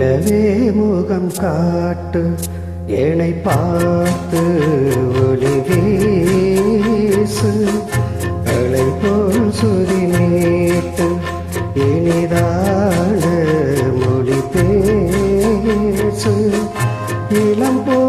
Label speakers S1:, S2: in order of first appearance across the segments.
S1: நிலவே முகம் காட்டு
S2: என்னை பார்த்து ஒளி வீசு.
S1: அலை போல் சுதி நீட்டு இனிதான மொழி பேசு.
S2: இளம் போ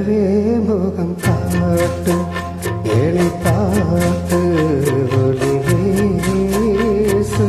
S2: எனவே முகம் காட்டு எழி பார்த்து ஒளி வீசு.